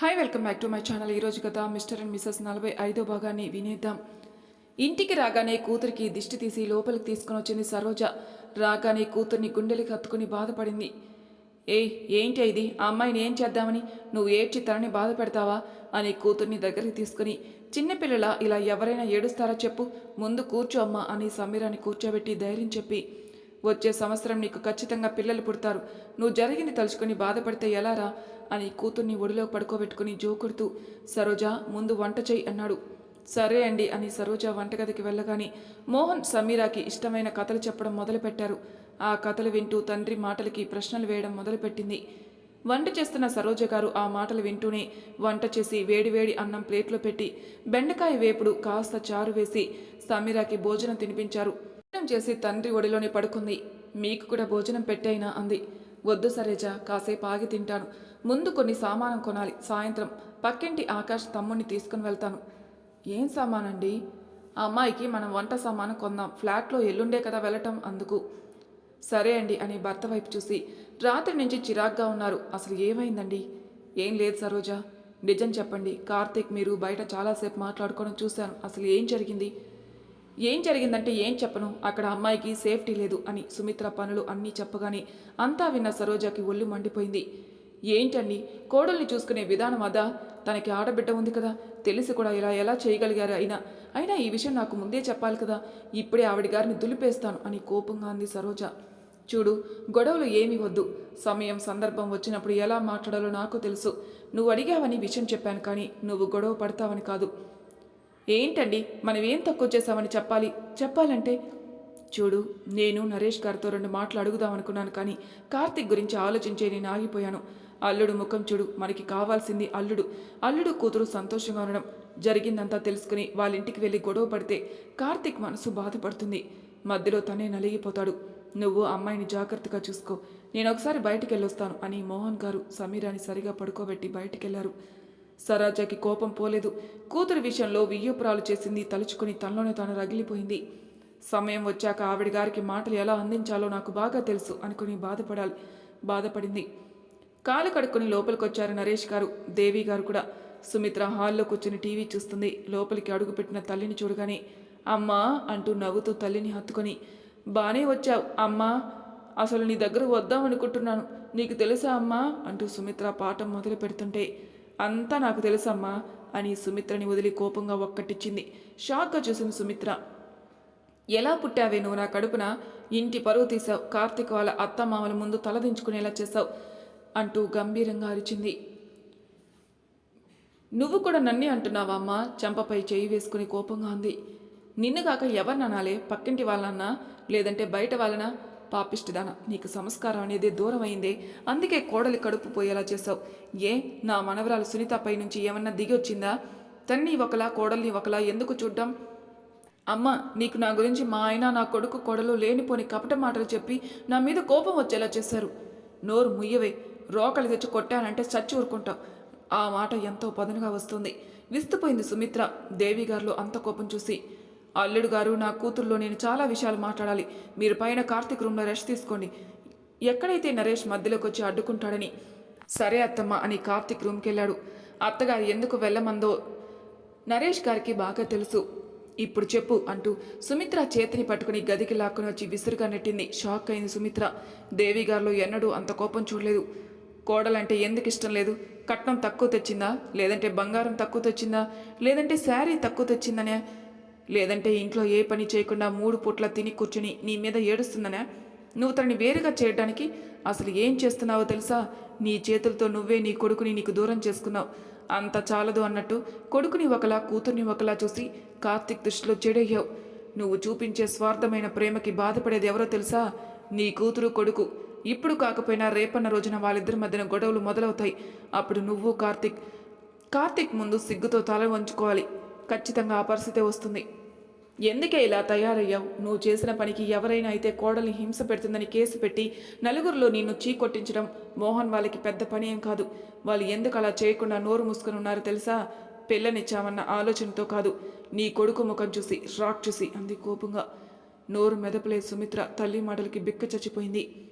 Hi welcome back to my channel ఈరోజు కదా mister and missus నలభై ఐదో భాగాన్ని వినేద్దాం. ఇంటికి రాగానే కూతురికి దిష్టి తీసి లోపలికి తీసుకుని వచ్చింది సరోజ. రాగానే కూతుర్ని గుండెలకి హత్తుకుని బాధపడింది. ఏ ఏంటి ఇది? ఆ అమ్మాయిని ఏం చేద్దామని? నువ్వు ఏడ్చి తనని బాధ పెడతావా? అని కూతుర్ని దగ్గరికి తీసుకుని చిన్నపిల్లల ఇలా ఎవరైనా ఏడుస్తారా చెప్పు? ముందు కూర్చో అమ్మా అని సమీరాన్ని కూర్చోబెట్టి ధైర్యం చెప్పి వచ్చే సంవత్సరం నీకు ఖచ్చితంగా పిల్లలు పుడతారు. నువ్వు జరిగింది తలుచుకొని బాధపడితే ఎలారా అని కూతుర్ని ఒడిలో పడుకోబెట్టుకుని జోకుడుతూ సరోజ ముందు వంట చేయి అన్నాడు. సరే అండి అని సరోజ వంటగదికి వెళ్ళగానే మోహన్ సమీరాకి ఇష్టమైన కథలు చెప్పడం మొదలుపెట్టారు. ఆ కథలు వింటూ తండ్రి మాటలకి ప్రశ్నలు వేయడం మొదలుపెట్టింది. వంట చేస్తున్న సరోజ గారు ఆ మాటలు వింటూనే వంట చేసి వేడివేడి అన్నం ప్లేట్లో పెట్టి బెండకాయ వేపుడు కాస్త చారు వేసి సమీరాకి భోజనం తినిపించారు. భోజనం చేసి తండ్రి ఒడిలోనే పడుకుంది. మీకు కూడా భోజనం పెట్టైనా అంది. వద్దు సరేజా కాసేపు ఆగి తింటాను. ముందు కొన్ని సామానం కొనాలి. సాయంత్రం పక్కింటి ఆకాష్ తమ్ముడిని తీసుకుని వెళ్తాను. ఏం సామానండి? ఆ అమ్మాయికి మనం వంట సామాను కొందాం. ఫ్లాట్లో ఎల్లుండే కదా వెళ్ళటం అందుకు. సరే అండి అని భర్త వైపు చూసి రాత్రి నుంచి చిరాగ్గా ఉన్నారు. అసలు ఏమైందండి? ఏం లేదు సరోజ. నిజం చెప్పండి కార్తీక్ మీరు బయట చాలాసేపు మాట్లాడుకోవడం చూశాను. అసలు ఏం జరిగింది? ఏం జరిగిందంటే ఏం చెప్పను? అక్కడ అమ్మాయికి సేఫ్టీ లేదు అని సుమిత్ర పనులు అన్నీ చెప్పగానే అంతా విన్న సరోజాకి ఒళ్ళు మండిపోయింది. ఏంటండి కోడల్ని చూసుకునే విధానం అదా? తనకి ఆడబిడ్డ ఉంది కదా తెలిసి కూడా ఇలా ఎలా చేయగలిగారు అయినా? అయినా ఈ విషయం నాకు ముందే చెప్పాలి కదా ఇప్పుడే ఆవిడ గారిని దులిపేస్తాను అని కోపంగా అంది సరోజ. చూడు గొడవలు ఏమీ వద్దు. సమయం సందర్భం వచ్చినప్పుడు ఎలా మాట్లాడాలో నాకు తెలుసు. నువ్వు అడిగావని విషయం చెప్పాను కానీ నువ్వు గొడవ పడతావని కాదు. ఏంటండి? మనం ఏం తక్కువ చేశామని చెప్పాలి? చెప్పాలంటే చూడు నేను నరేష్ గారితో రెండు మాటలు అడుగుదాం అనుకున్నాను కానీ కార్తిక్ గురించి ఆలోచించే నేను ఆగిపోయాను. అల్లుడు ముఖం చూడు మనకి కావాల్సింది అల్లుడు. అల్లుడు కూతురు సంతోషంగా ఉండడం జరిగిందంతా తెలుసుకుని వాళ్ళ ఇంటికి వెళ్ళి గొడవ పడితే కార్తిక్ మనసు బాధపడుతుంది. మధ్యలో తనే నలిగిపోతాడు. నువ్వు అమ్మాయిని జాగ్రత్తగా చూసుకో. నేను ఒకసారి బయటికి వెళ్ళొస్తాను అని మోహన్ గారు సమీరాని సరిగా పడుకోబెట్టి బయటికెళ్ళారు. సరాజాకి కోపం పోలేదు. కూతురు విషయంలో వియ్యపురాలు చేసింది తలుచుకుని తనలోనే తాను రగిలిపోయింది. సమయం వచ్చాక ఆవిడ గారికి మాటలు ఎలా అందించాలో నాకు బాగా తెలుసు అనుకుని బాధపడాలి బాధపడింది. కాలు కడుక్కుని లోపలికొచ్చారు నరేష్ గారు దేవి గారు కూడా. సుమిత్ర హాల్లో కూర్చుని టీవీ చూస్తుంది. లోపలికి అడుగుపెట్టిన తల్లిని చూడగానే అమ్మా అంటూ నవ్వుతూ తల్లిని హత్తుకొని బానే వచ్చావు అమ్మా. అసలు నీ దగ్గర వద్దాం అనుకుంటున్నాను. నీకు తెలుసా అమ్మా? అంటూ సుమిత్ర పాఠం మొదలు పెడుతుంటే అంతా నాకు తెలుసమ్మా అని సుమిత్రని వదిలి కోపంగా ఒక్కటిచ్చింది. షాక్గా చూసింది సుమిత్ర. ఎలా పుట్టావే నువ్వు నా కడుపున? ఇంటి పరువు తీసావు కార్తీక్ వాళ్ళ అత్తమామల ముందు తలదించుకునేలా చేసావు అంటూ గంభీరంగా అరిచింది. నువ్వు కూడా నన్నే అంటున్నావా అమ్మా? చెంపపై చేయి వేసుకుని కోపంగా ఉంది నిన్ను కాక ఎవరిననాలే? పక్కింటి వాళ్ళన్నా? లేదంటే బయట వాళ్ళనా? పాపిష్టిదాన నీకు సంస్కారం అనేది దూరమైందే. అందుకే కోడలి కడుపు పోయేలా చేసావు ఏ నా మనవరాలు సునీతపై నుంచి ఏమన్నా దిగి వచ్చిందా తన్ని ఒకలా కోడల్ని ఒకలా ఎందుకు చూడ్డం? అమ్మ నీకు నా గురించి మా ఆయన నా కొడుకు కొడలు లేనిపోని కపట మాటలు చెప్పి నా మీద కోపం వచ్చేలా చేశారు. నోరు ముయ్యవే రోకలి తెచ్చి కొట్టానంటే చచ్చి ఊరుకుంటావు. ఆ మాట ఎంతో పదనుగా వస్తుంది. విస్తుపోయింది సుమిత్ర. దేవిగారిలో అంత కోపం చూసి అల్లుడు గారు నా కూతుర్లో నేను చాలా విషయాలు మాట్లాడాలి. మీరు పైన కార్తీక్ రూమ్లో రెస్ట్ తీసుకోండి. ఎక్కడైతే నరేష్ మధ్యలోకి వచ్చి అడ్డుకుంటాడని? సరే అత్తమ్మ అని కార్తీక్ రూమ్కి వెళ్ళాడు అత్తగారు ఎందుకు వెళ్ళమందో నరేష్ గారికి బాగా తెలుసు. ఇప్పుడు చెప్పు అంటూ సుమిత్ర చేతిని పట్టుకుని గదికి లాక్కుని వచ్చి విసురుగా నెట్టింది. షాక్ అయింది సుమిత్ర. దేవి గారిలో ఎన్నడూ అంత కోపం చూడలేదు. కోడలంటే ఎందుకు ఇష్టం లేదు? కట్నం తక్కువ తెచ్చిందా? లేదంటే బంగారం తక్కువ తెచ్చిందా? లేదంటే శారీ తక్కువ తెచ్చిందనే లేదంటే ఇంట్లో ఏ పని చేయకుండా మూడు పూట్ల తిని కూర్చుని నీ మీద ఏడుస్తుందనే? నువ్వు తనని వేరుగా చేయడానికి అసలు ఏం చేస్తున్నావో తెలుసా? నీ చేతులతో నువ్వే నీ కొడుకుని నీకు దూరం చేసుకున్నావు. అంత చాలదు అన్నట్టు కొడుకుని ఒకలా కూతుర్ని ఒకలా చూసి కార్తిక్ దృష్టిలో చెడయ్యావు నువ్వు చూపించే స్వార్థమైన ప్రేమకి బాధపడేది ఎవరో తెలుసా? నీ కూతురు కొడుకు. ఇప్పుడు కాకపోయినా రేపన్న రోజున వాళ్ళిద్దరి మధ్యన గొడవలు మొదలవుతాయి. అప్పుడు నువ్వు కార్తిక్ కార్తిక్ ముందు సిగ్గుతో తల వంచుకోవాలి. ఖచ్చితంగా ఆ పరిస్థితి వస్తుంది. ఎందుకే ఇలా తయారయ్యావు? నువ్వు చేసిన పనికి ఎవరైనా అయితే కోడల్ని హింస పెడుతుందని కేసు పెట్టి నలుగురిలో నిన్ను చీకొట్టించడం మోహన్ వాళ్ళకి పెద్ద పని ఏం కాదు. వాళ్ళు ఎందుకు అలా చేయకుండా నోరు మూసుకుని ఉన్నారో తెలుసా? పిల్లనిచ్చామన్న ఆలోచనతో కాదు. నీ కొడుకు ముఖం చూసి షాక్ చూసి అంది కోపంగా. నోరు మెదపలే సుమిత్ర తల్లి మాటలకి బిక్క చచ్చిపోయింది.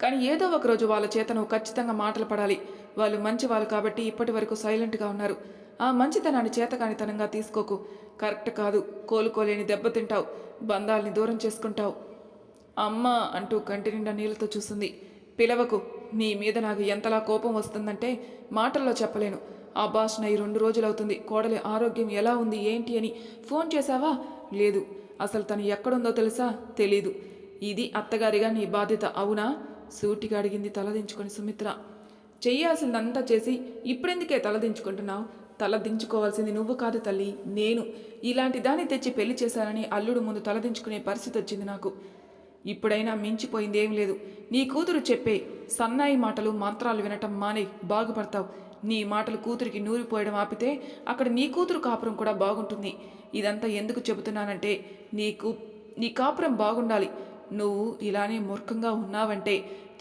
కానీ ఏదో ఒక రోజు వాళ్ళ చేత నువ్వు ఖచ్చితంగా మాటలు పడాలి. వాళ్ళు మంచి వాళ్ళు కాబట్టి ఇప్పటి వరకు సైలెంట్గా ఉన్నారు. ఆ మంచితనాన్ని చేతకానితనంగా తీసుకోకు. కరెక్ట్ కాదు. కోలుకోలేని దెబ్బతింటావు బంధాల్ని దూరం చేసుకుంటావు. అమ్మ అంటూ కంటి నిండా నీళ్ళతో చూస్తుంది పిలవకు నీ మీద నాకు ఎంతలా కోపం వస్తుందంటే మాటల్లో చెప్పలేను. ఆ భాషన ఈ రెండు రోజులవుతుంది. కోడలి ఆరోగ్యం ఎలా ఉంది ఏంటి అని ఫోన్ చేశావా? లేదు. అసలు తను ఎక్కడుందో తెలుసా? తెలీదు. ఇది అత్తగారిగా నీ బాధ్యత అవునా? సూటిగా అడిగింది తలదించుకొని సుమిత్ర. చేయాల్సిందంతా చేసి ఇప్పుడెందుకే తలదించుకుంటున్నావు? తల దించుకోవాల్సింది నువ్వు కాదు తల్లి నేను. ఇలాంటి దాన్ని తెచ్చి పెళ్ళి చేశానని అల్లుడు ముందు తలదించుకునే పరిస్థితి వచ్చింది నాకు. ఇప్పుడైనా మించిపోయింది ఏం లేదు. నీ కూతురు చెప్పే సన్నాయి మాటలు మంత్రాలు వినటం మానే బాగుపడతావు. నీ మాటలు కూతురికి నూరిపోయడం ఆపితే అక్కడ నీ కూతురు కాపురం కూడా బాగుంటుంది. ఇదంతా ఎందుకు చెబుతున్నానంటే నీకు నీ కాపురం బాగుండాలి. నువ్వు ఇలానే మూర్ఖంగా ఉన్నావంటే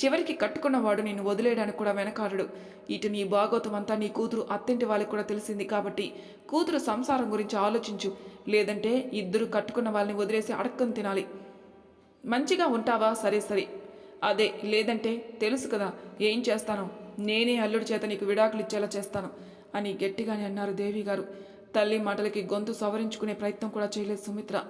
చివరికి కట్టుకున్నవాడు నిన్ను వదిలేయడానికి కూడా వెనకాడడు. ఇటు నీ భాగోతం అంతా నీ కూతురు అత్తింటి వాళ్ళకి కూడా తెలిసింది కాబట్టి కూతురు సంసారం గురించి ఆలోచించు. లేదంటే ఇద్దరు కట్టుకున్న వాళ్ళని వదిలేసి అడక్కను తినాలి. మంచిగా ఉంటావా? సరే సరే. అదే లేదంటే తెలుసు కదా ఏం చేస్తాను. నేనే అల్లుడి చేత నీకు విడాకులు ఇచ్చేలా చేస్తాను అని గట్టిగానే అన్నారు దేవి గారు తల్లి మాటలకి గొంతు సవరించుకునే ప్రయత్నం కూడా చేయలేదు సుమిత్ర.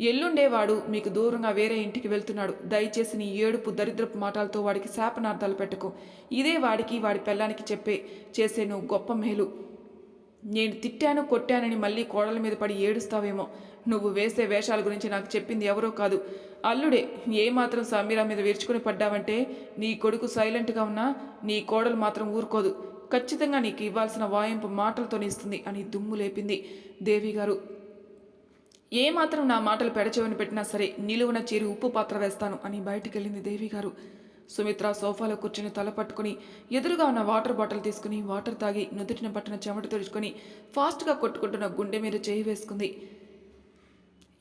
ఎల్లుండేవాడు మీకు దూరంగా వేరే ఇంటికి వెళ్తున్నాడు. దయచేసి నీ ఏడుపు దరిద్రపు మాటలతో వాడికి శాపనార్థాలు పెట్టుకో. ఇదే వాడికి వాడి పెళ్ళానికి చెప్పే చేసే నువ్వు గొప్ప మేలు. నేను తిట్టాను కొట్టానని మళ్ళీ కోడల మీద పడి ఏడుస్తావేమో. నువ్వు వేసే వేషాల గురించి నాకు చెప్పింది ఎవరో కాదు. అల్లుడే ఏమాత్రం సమీరా మీద విరుచుకుని పడ్డావంటే నీ కొడుకు సైలెంట్గా ఉన్నా నీ కోడలు మాత్రం ఊరుకోదు. ఖచ్చితంగా నీకు ఇవ్వాల్సిన వాయింపు మాటలతోనే ఇస్తుంది అని దుమ్ము లేపింది దేవి గారు ఏమాత్రం నా మాటలు పెడచెవిని పెట్టినా సరే నిలువున చేరి ఉప్పు పాత్ర వేస్తాను అని బయటికెళ్ళింది దేవి గారు సుమిత్ర సోఫాలో కూర్చుని తల పట్టుకుని ఎదురుగా ఉన్న వాటర్ బాటిల్ తీసుకుని వాటర్ తాగి నుదుటిన పట్టిన చెమట తుడుచుకొని ఫాస్ట్గా కొట్టుకుంటున్న గుండె మీద చేయి వేసుకుంది.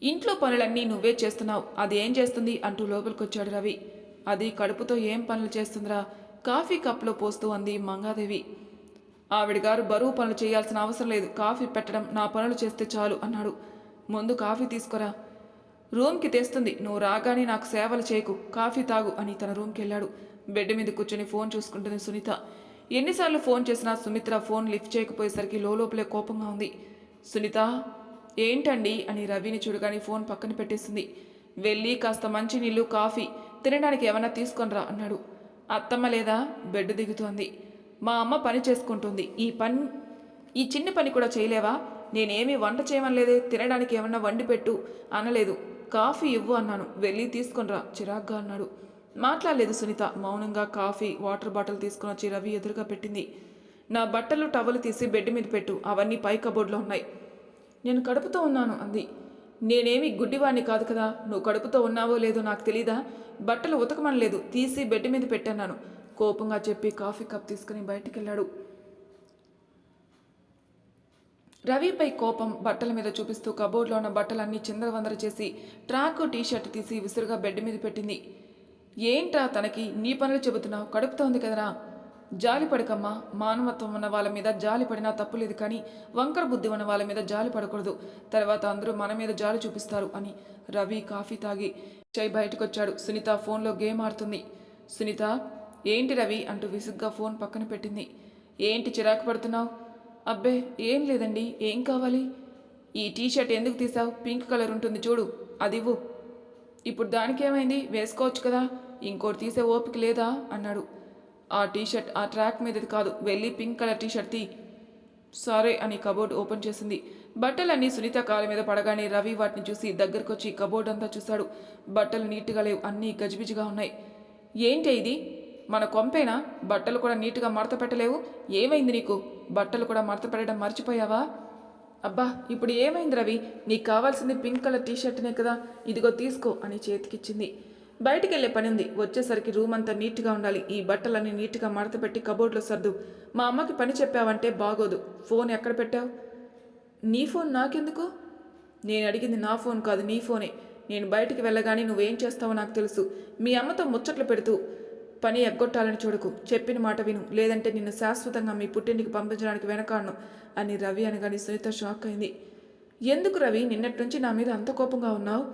ఇంట్లో పనులన్నీ నువ్వే చేస్తున్నావు అది ఏం చేస్తుంది? అంటూ లోపలికొచ్చాడు రవి. అది కడుపుతో ఏం పనులు చేస్తుందిరా? కాఫీ కప్లో పోస్తూ అంది మంగాదేవి. ఆవిడ గారు బరువు పనులు చేయాల్సిన అవసరం లేదు కాఫీ పెట్టడం నా పనులు చేస్తే చాలు అన్నాడు. ముందు కాఫీ తీసుకురా. రూమ్కి తెస్తుంది. నువ్వు రాగానే నాకు సేవలు చేయకు. కాఫీ తాగు అని తన రూమ్కి వెళ్ళాడు. బెడ్ మీద కూర్చొని ఫోన్ చూసుకుంటుంది సునీత. ఎన్నిసార్లు ఫోన్ చేసినా సుమిత్ర ఫోన్ లిఫ్ట్ చేయకపోయేసరికి లోపలే కోపంగా ఉంది. సునీత ఏంటండి? అని రవిని చూడగానే ఫోన్ పక్కన పెట్టేసింది. వెళ్ళి కాస్త మంచి నీళ్ళు కాఫీ తినడానికి ఏమైనా తీసుకొనిరా అన్నాడు. అత్తమ్మ లేదా? బెడ్ దిగుతోంది. మా అమ్మ పని చేసుకుంటుంది. ఈ పని ఈ చిన్న పని కూడా చేయలేవా? నేనేమీ వంట చేయమనలేదే తినడానికి ఏమన్నా వండి పెట్టు అనలేదు. కాఫీ ఇవ్వు అన్నాను. వెళ్ళి తీసుకొనిరా చిరాగ్గా అన్నాడు. మాట్లాడలేదు సునీత. మౌనంగా కాఫీ వాటర్ బాటిల్ తీసుకొని వచ్చి రవి ఎదురుగా పెట్టింది. నా బట్టలు టవలు తీసి బెడ్ మీద పెట్టు. అవన్నీ పై కబోర్డ్లో ఉన్నాయి. నేను కడుపుతో ఉన్నాను అంది. నేనేమి గుడ్డివాణ్ణి కాదు కదా. నువ్వు కడుపుతో ఉన్నావో లేదో నాకు తెలీదా? బట్టలు ఉతకమనలేదు. తీసి బెడ్ మీద పెట్టన్నాను. కోపంగా చెప్పి కాఫీ కప్ తీసుకుని బయటికి వెళ్ళాడు రవిపై కోపం బట్టల మీద చూపిస్తూ కబోర్డ్లో ఉన్న బట్టలన్నీ చిందరవందర చేసి ట్రాక్ టీషర్ట్ తీసి విసురుగా బెడ్ మీద పెట్టింది. ఏంట్రా తనకి? నీ పనులు చెబుతున్నావు. కడుపుతో ఉంది కదరా. జాలి పడకమ్మా. మానవత్వం ఉన్న వాళ్ళ మీద జాలి పడినా తప్పులేదు కానీ వంకర బుద్ధి ఉన్న వాళ్ళ మీద జాలి పడకూడదు. తర్వాత అందరూ మన మీద జాలి చూపిస్తారు అని రవి కాఫీ తాగి చై బయటకొచ్చాడు. సునీత ఫోన్లో గేమ్ ఆడుతుంది. సునీత ఏంటి రవి? అంటూ విసుగ్గా ఫోన్ పక్కన పెట్టింది. ఏంటి చిరాకు పడుతున్నావు? అబ్బే ఏం లేదండి ఏం కావాలి? ఈ టీ షర్ట్ ఎందుకు తీసావు? పింక్ కలర్ ఉంటుంది చూడు అది ఇవ్వు. ఇప్పుడు దానికి ఏమైంది వేసుకోవచ్చు కదా ఇంకోటి తీసే ఓపిక లేదా? అన్నాడు. ఆ టీ షర్ట్ ఆ ట్రాక్ మీదది కాదు వెళ్ళి పింక్ కలర్ టీ షర్ట్ తీ. సరే అని కబోర్డ్ ఓపెన్ చేసింది. బట్టలన్నీ సునీత కాళ్ళ మీద పడగానే రవి వాటిని చూసి దగ్గరకొచ్చి కబోర్డ్ అంతా చూశాడు. బట్టలు నీట్గా లేవు అన్నీ గజిబిజిగా ఉన్నాయి. ఏంటి ఇది? మన కొంపేనా? బట్టలు కూడా నీట్గా మడత పెట్టలేవు. ఏమైంది నీకు? బట్టలు కూడా మడత పెట్టడం మర్చిపోయావా? అబ్బా ఇప్పుడు ఏమైంది రవి? నీకు కావాల్సింది పింక్ కలర్ టీ షర్ట్నే కదా. ఇదిగో తీసుకో అని చేతికిచ్చింది. బయటికి వెళ్ళే పని ఉంది వచ్చేసరికి రూమ్ అంతా నీట్గా ఉండాలి. ఈ బట్టలన్నీ నీట్గా మడత పెట్టి కబోర్డ్లో సర్దు. మా అమ్మకి పని చెప్పావంటే బాగోదు. ఫోన్ ఎక్కడ పెట్టావు? నీ ఫోన్ నాకెందుకు? నేను అడిగింది నా ఫోన్ కాదు నీ ఫోనే. నేను బయటికి వెళ్ళగానే నువ్వేం చేస్తావో నాకు తెలుసు. మీ అమ్మతో ముచ్చట్లు పెడుతూ పని ఎగ్గొట్టాలని చూడకు. చెప్పిన మాట విను. లేదంటే నిన్ను శాశ్వతంగా మీ పుట్టింటికి పంపించడానికి వెనకాడను అని రవి అనగానే సునీత షాక్ అయింది. ఎందుకు రవి? నిన్నటి నుంచి నా మీద అంత కోపంగా ఉన్నావు?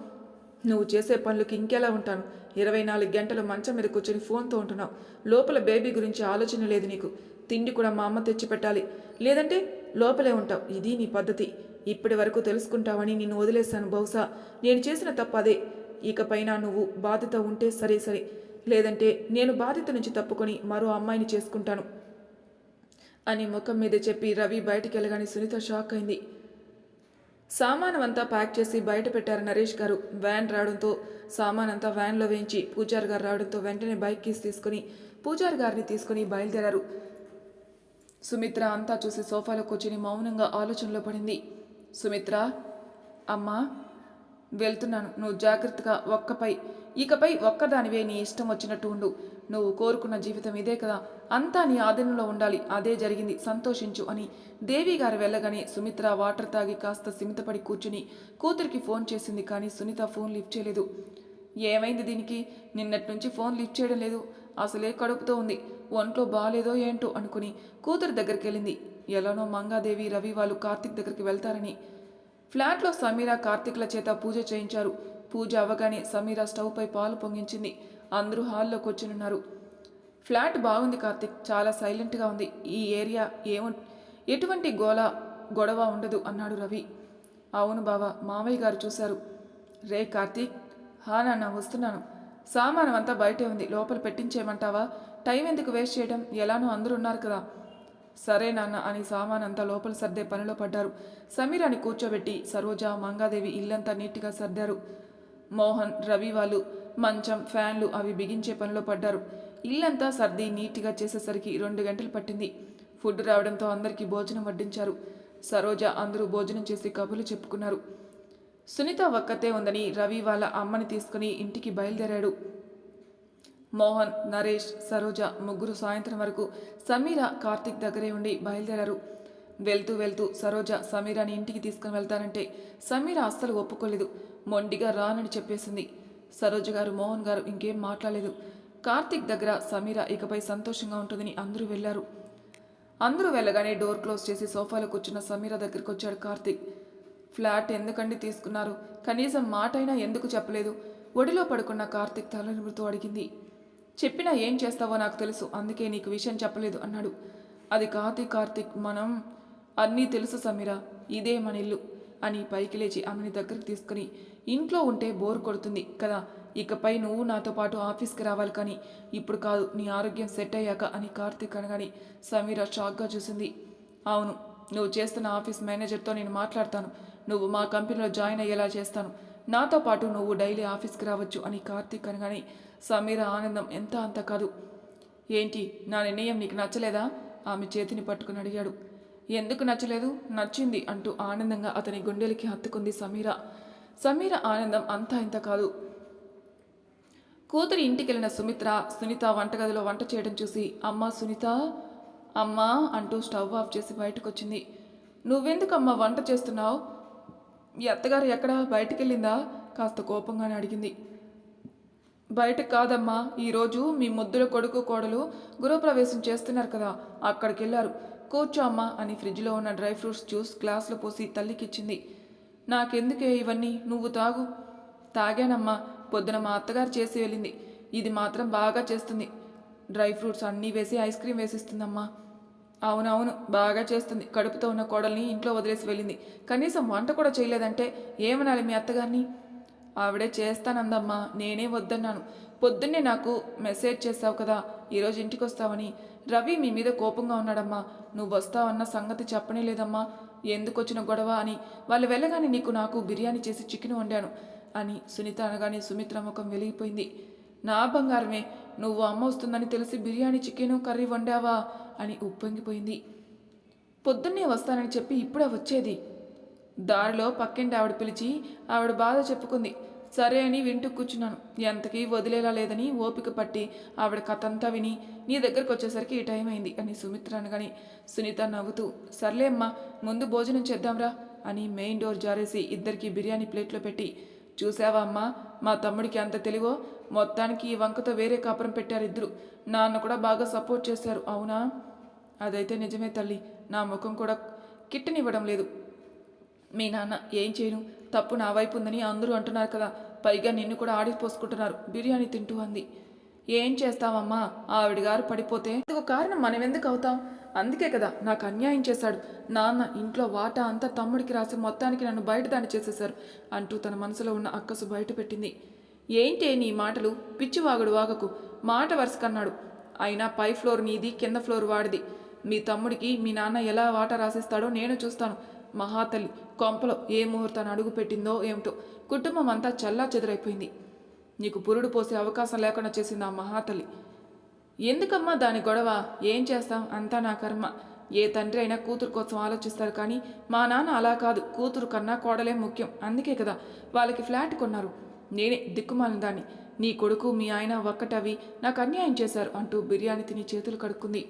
నువ్వు చేసే పనులకి ఇంకెలా ఉంటాను? ఇరవై నాలుగు గంటలు మంచం మీద కూర్చొని ఫోన్తో ఉంటున్నావు. లోపల బేబీ గురించి ఆలోచన లేదు నీకు. తిండి కూడా మా అమ్మ తెచ్చి పెట్టాలి. లేదంటే లోపలే ఉంటావు. ఇది నీ పద్ధతి. ఇప్పటి వరకు తెలుసుకుంటావని నిన్ను వదిలేశాను బహుశా. నేను చేసిన తప్పు అదే. ఇకపైన నువ్వు బాధ్యత ఉంటే సరే సరే. లేదంటే నేను బాధ్యత నుంచి తప్పుకొని మరో అమ్మాయిని చేసుకుంటాను అని ముఖం మీద చెప్పి రవి బయటికి వెళ్ళగానే సునీత షాక్ అయింది. సామానం అంతా ప్యాక్ చేసి బయట పెట్టారు నరేష్ గారు. వ్యాన్ రావడంతో సామాన్ అంతా వ్యాన్లో వేయించి పూజారి గారు రావడంతో వెంటనే బైక్ కీస్ తీసుకుని పూజారి గారిని తీసుకుని బయలుదేరారు. సుమిత్ర అంతా చూసి సోఫాలో కూర్చుని మౌనంగా ఆలోచనలో పడింది. సుమిత్ర అమ్మా వెళ్తున్నాను. నువ్వు జాగ్రత్తగా ఒక్కపై ఇకపై ఒక్కదానివే నీ ఇష్టం వచ్చినట్టు ఉండు. నువ్వు కోరుకున్న జీవితం ఇదే కదా. అంతా నీ ఆధీనంలో ఉండాలి. అదే జరిగింది. సంతోషించు అని దేవి గారు వెళ్ళగానే సుమిత్ర వాటర్ తాగి కాస్త సిమితపడి కూర్చుని కూతురికి ఫోన్ చేసింది కానీ సునీత ఫోన్ లిఫ్ట్ చేయలేదు. ఏమైంది దీనికి? నిన్నటి నుంచి ఫోన్ లిఫ్ట్ చేయడం లేదు. అసలే కడుపుతో ఉంది. ఒంట్లో బాగాలేదో ఏంటో అనుకుని కూతురు దగ్గరికి వెళ్ళింది. ఎలానో మంగాదేవి రవి వాళ్ళు కార్తిక్ దగ్గరికి వెళ్తారని ఫ్లాట్లో సమీరా కార్తిక్ల చేత పూజ చేయించారు. పూజ అవ్వగానే సమీరా స్టవ్పై పాలు పొంగించింది. అందరూ హాల్లో కూర్చునున్నారు. ఫ్లాట్ బాగుంది కార్తిక్. చాలా సైలెంట్గా ఉంది. ఈ ఏరియా ఏమ ఎటువంటి గోల గొడవ ఉండదు అన్నాడు రవి. అవును బావా మామయ్య గారు చూశారు. రే కార్తీక్ హా నాన్న వస్తున్నాను. సామానం అంతా బయటే ఉంది. లోపల పెట్టించేయమంటావా? టైం ఎందుకు వేస్ట్ చేయడం? ఎలానో అందరూ ఉన్నారు కదా. సరే నాన్న అని సామాన్ అంతా లోపల సర్దే పనిలో పడ్డారు. సమీరాని కూర్చోబెట్టి సరోజ మంగాదేవి ఇల్లంతా నీట్గా సర్దారు. మోహన్ రవి వాళ్ళు మంచం ఫ్యాన్లు అవి బిగించే పనిలో పడ్డారు. ఇల్లంతా సర్ది నీట్గా చేసేసరికి రెండు గంటలు పట్టింది. ఫుడ్ రావడంతో అందరికీ భోజనం వడ్డించారు. సరోజ అందరూ భోజనం చేసి కబుర్లు చెప్పుకున్నారు. సునీత ఒక్కతే ఉందని రవి వాళ్ళ అమ్మని తీసుకుని ఇంటికి బయలుదేరాడు. మోహన్ నరేష్ సరోజ ముగ్గురు సాయంత్రం వరకు సమీర కార్తిక్ దగ్గరే ఉండి బయలుదేరారు. వెళ్తూ వెళ్తూ సరోజ సమీరాని ఇంటికి తీసుకుని వెళ్తానంటే సమీర అస్సలు ఒప్పుకోలేదు. మొండిగా రానని చెప్పేసింది. సరోజ గారు మోహన్ గారు ఇంకేం మాట్లాడలేదు. కార్తిక్ దగ్గర సమీర ఇకపై సంతోషంగా ఉంటుందని అందరూ వెళ్ళారు. అందరూ వెళ్ళగానే డోర్ క్లోజ్ చేసి సోఫాలో కూర్చున్న సమీర దగ్గరికి వచ్చాడు కార్తిక్. ఫ్లాట్ ఎందుకండి తీసుకున్నారు? కనీసం మాటైనా ఎందుకు చెప్పలేదు? ఒడిలో పడుకున్న కార్తిక్ తల నిమురుతూ అడిగింది. చెప్పినా ఏం చేస్తావో నాకు తెలుసు అందుకే నీకు విషయం చెప్పలేదు అన్నాడు. అది కార్తీక్ కార్తిక్ మనం అన్నీ తెలుసు సమీరా ఇదే మన ఇల్లు అని పైకి లేచి ఆమెని దగ్గరికి తీసుకుని ఇంట్లో ఉంటే బోర్ కొడుతుంది కదా ఇకపై నువ్వు నాతో పాటు ఆఫీస్కి రావాలి కానీ ఇప్పుడు కాదు నీ ఆరోగ్యం సెట్ అయ్యాక అని కార్తిక్ అనగాని సమీర షాక్గా చూసింది. అవును నువ్వు చేస్తున్న ఆఫీస్ మేనేజర్తో నేను మాట్లాడతాను నువ్వు మా కంపెనీలో జాయిన్ అయ్యేలా చేస్తాను నాతో పాటు నువ్వు డైలీ ఆఫీస్కి రావచ్చు అని కార్తీక్ అనగానే సమీర ఆనందం ఎంత అంత కాదు. ఏంటి నా నిర్ణయం నీకు నచ్చలేదా? ఆమె చేతిని పట్టుకుని అడిగాడు. ఎందుకు నచ్చలేదు? నచ్చింది అంటూ ఆనందంగా అతని గుండెలకి హత్తుకుంది సమీర. సమీర ఆనందం అంతా ఇంత కాదు. కూతురి ఇంటికెళ్ళిన సుమిత్ర సునీత వంటగదిలో వంట చేయడం చూసి అమ్మా సునీత అమ్మా అంటూ స్టవ్ ఆఫ్ చేసి బయటకు వచ్చింది నువ్వెందుకమ్మా వంట చేస్తున్నావు? మీ అత్తగారు ఎక్కడ? బయటికి వెళ్ళిందా కాస్త కోపంగానే అడిగింది. బయట కాదమ్మా ఈరోజు మీ ముద్దుల కొడుకు కోడలు గృహప్రవేశం చేస్తున్నారు కదా అక్కడికి వెళ్ళారు కూర్చో అమ్మా అని ఫ్రిడ్జ్లో ఉన్న డ్రై ఫ్రూట్స్ జ్యూస్ గ్లాసులో పోసి తల్లికిచ్చింది. నాకెందుకే ఇవన్నీ? నువ్వు తాగు. తాగానమ్మా పొద్దున మా అత్తగారు చేసి వెళ్ళింది. ఇది మాత్రం బాగా చేస్తుంది. డ్రై ఫ్రూట్స్ అన్నీ వేసి ఐస్ క్రీమ్ వేసిస్తుందమ్మా. అవునవును బాగా చేస్తుంది. కడుపుతో ఉన్న కోడల్ని ఇంట్లో వదిలేసి వెళ్ళింది. కనీసం వంట కూడా చేయలేదంటే ఏమనాలి మీ అత్తగారిని? ఆవిడే చేస్తానందమ్మా నేనే వద్దన్నాను. పొద్దున్నే నాకు మెసేజ్ చేస్తావు కదా ఈరోజు ఇంటికి వస్తావని రవి మీ మీద కోపంగా ఉన్నాడమ్మా నువ్వు వస్తావన్న సంగతి చెప్పనే లేదమ్మా ఎందుకు వచ్చిన గొడవ అని. వాళ్ళు వెళ్ళగానే నీకు నాకు బిర్యానీ చేసి చికెన్ వండాను అని సునీత అనగానే సుమిత్ర ముఖం వెలిగిపోయింది. నా బంగారమే నువ్వు అమ్మ వస్తుందని తెలిసి బిర్యానీ చికెను కర్రీ వండావా అని ఉప్పొంగిపోయింది. పొద్దున్నే వస్తానని చెప్పి ఇప్పుడే వచ్చేది. దారిలో పక్కింటి ఆవిడ పిలిచి ఆవిడ బాధ చెప్పుకుంది. సరే అని వింటూ కూర్చున్నాను. ఎంతకీ వదిలేలా లేదని ఓపిక పట్టి ఆవిడ కథంతా విని నీ దగ్గరకు వచ్చేసరికి ఈ టైం అయింది అని సుమిత్ర అనగాని సునీత నవ్వుతూ సర్లే అమ్మా ముందు భోజనం చేద్దాంరా అని మెయిన్ డోర్ జారేసి ఇద్దరికి బిర్యానీ ప్లేట్లో పెట్టి చూసావా అమ్మా మా తమ్ముడికి అంత తెలివో? మొత్తానికి ఈ వంకతో వేరే కాపురం పెట్టారు ఇద్దరు. నాన్న కూడా బాగా సపోర్ట్ చేశారు అవునా? అదైతే నిజమే తల్లి. నా ముఖం కూడా కిట్టనివ్వడం లేదు. మీ నాన్న ఏం చేయను? తప్పు నా వైపు ఉందని అందరూ అంటున్నారు కదా. పైగా నిన్ను కూడా ఆడిపోసుకుంటున్నారు బిర్యానీ తింటూ అంది. ఏం చేస్తావమ్మా? ఆవిడ గారు పడిపోతే ఇందుకు కారణం మనం ఎందుకు అవుతాం? అందుకే కదా నాకు అన్యాయం చేశాడు. నాన్న ఇంట్లో వాటా అంతా తమ్ముడికి రాసి మొత్తానికి నన్ను బయట దాన్ని చేసేశారు అంటూ తన మనసులో ఉన్న అక్కసు బయట పెట్టింది. ఏంటే నీ మాటలు? పిచ్చివాగుడు వాగకు. మాట వరుసకన్నాడు అయినా పై ఫ్లోర్ నీది కింద ఫ్లోర్ వాడిది. మీ తమ్ముడికి మీ నాన్న ఎలా వాటా రాసిస్తాడో నేను చూస్తాను. మహాతల్లి కొంపలో ఏ ముహూర్తాన్ని అడుగు పెట్టిందో ఏమిటో కుటుంబం అంతా చల్లా చెదురైపోయింది. నీకు పురుడు పోసే అవకాశం లేకుండా చేసింది ఆ మహాతల్లి. ఎందుకమ్మా దాని గొడవ? ఏం చేస్తాం? అంతా నా కర్మ. ఏ తండ్రి అయినా కూతురు కోసం ఆలోచిస్తారు కానీ మా నాన్న అలా కాదు. కూతురు కన్నా కోడలే ముఖ్యం. అందుకే కదా వాళ్ళకి ఫ్లాట్ కొన్నారు. నేనే దిక్కుమాలిన దాన్ని. నీ కొడుకు మీ ఆయన ఒక్కటవి. నాకు అన్యాయం చేశారు అంటూ బిర్యానీ తిని చేతులు కడుక్కుంది.